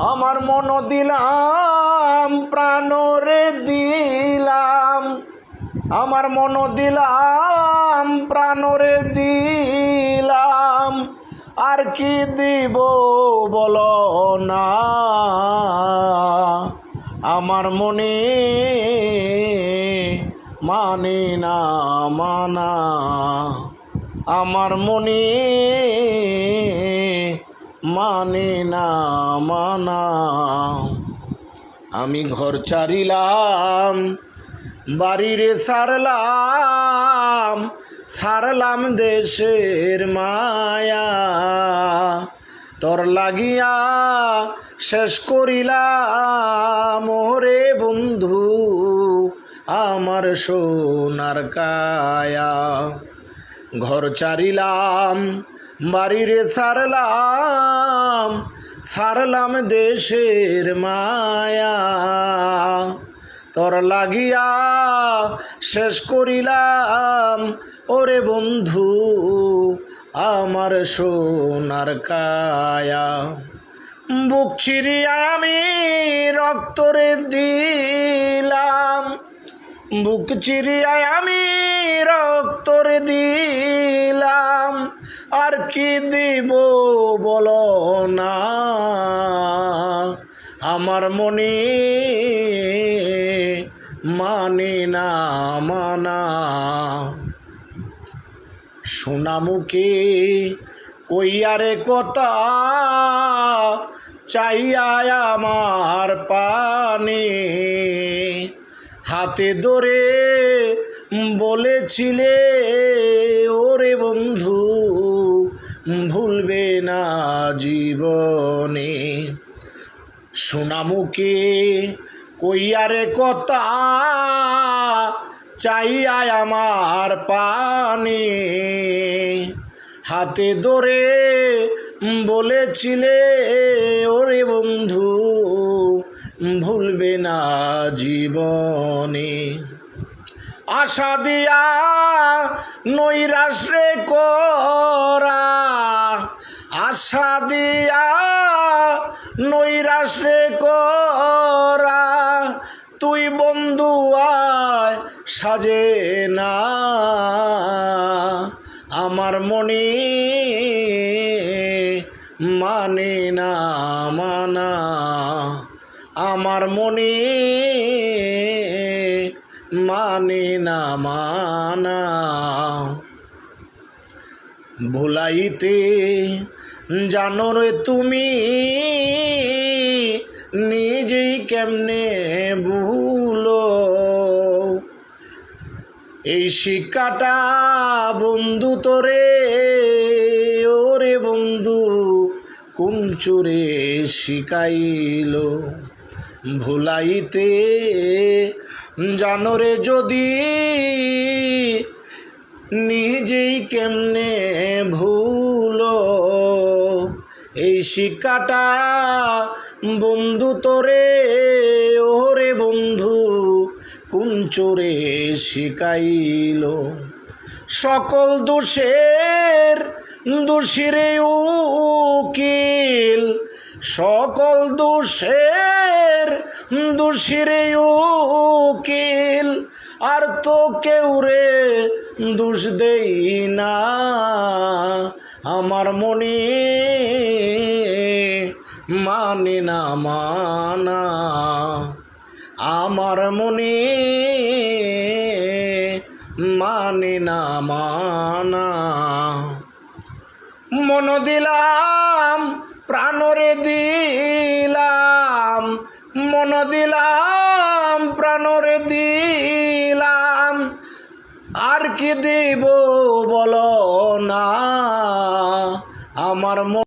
আমার মন দিলাম, প্রাণরে দিলাম। আমার মন দিলাম, প্রাণরে দিলাম। আর কি দিব বলো না। আমার মনে মানে না, মানা। আমার মনে মানে না মানা। আমি ঘর ছাড়িলাম, বাড়িরে সারলাম সারলাম দেশের মায়া। তোর লাগিয়া শেষ করিলাম, ওরে বন্ধু, আমার সোনার কায়া। ঘর চারিলাম বাড়িরে সারলাম সারলাম দেশের মায়া। তোর লাগিয়া শেষ করিলাম, ওরে বন্ধু, আমার সোনার কায়া। বুক চিরিয়া আমি রক্তরে দিলাম, বুক চিরিয়ায় আমি রক্তরে দিলাম। আর কি দিব বলো না? আমার মনে মানে না মানা। সোনামুখে কইয়ারে কথা? চাইয়া আমার পানে। হাতে ধরে বলেছিলে, ওরে বন্ধু ভুলবে না জীবনে। সোনামুখে কইয়ারে কথা চাইয়া আমার পানে। হাতে ধরে বলেছিলে, ওরে বন্ধু, ভুলবে না জীবনে। আশা দিয়া নৈরাশ্রে করা। আশা দিয়া নৈরাশ্রে করা। তুই বন্ধু আয় সাজে না। আমার মনে মানে না, মানা। আমার মনে মানে না মানা। ভুলাইতে জানো রে তুমি, নিজেই কেমনে ভুলো? এই শিক্ষাটা বন্ধু তোরে, ওরে বন্ধু কোন চোরে শিখাইল? ভুলাইতে জানরে যদি নিজেই কেমনে ভুলো? এই শিক্ষাটা বন্ধু তোরে, ওরে বন্ধু, কোন চোরে শিখাইল সকল দোষের দোষীরে উকিল, সকল দোষের দোষীরে উকিল, আর তো কেউ রে দুষ দেই না। আমার মনে মানে না, মানা। আমার মনে মানে না, মানা। মন দিলাম, প্রাণরে দিলাম মন দিলাম প্রাণরে দিলাম। আর কি দিব বল না? আমার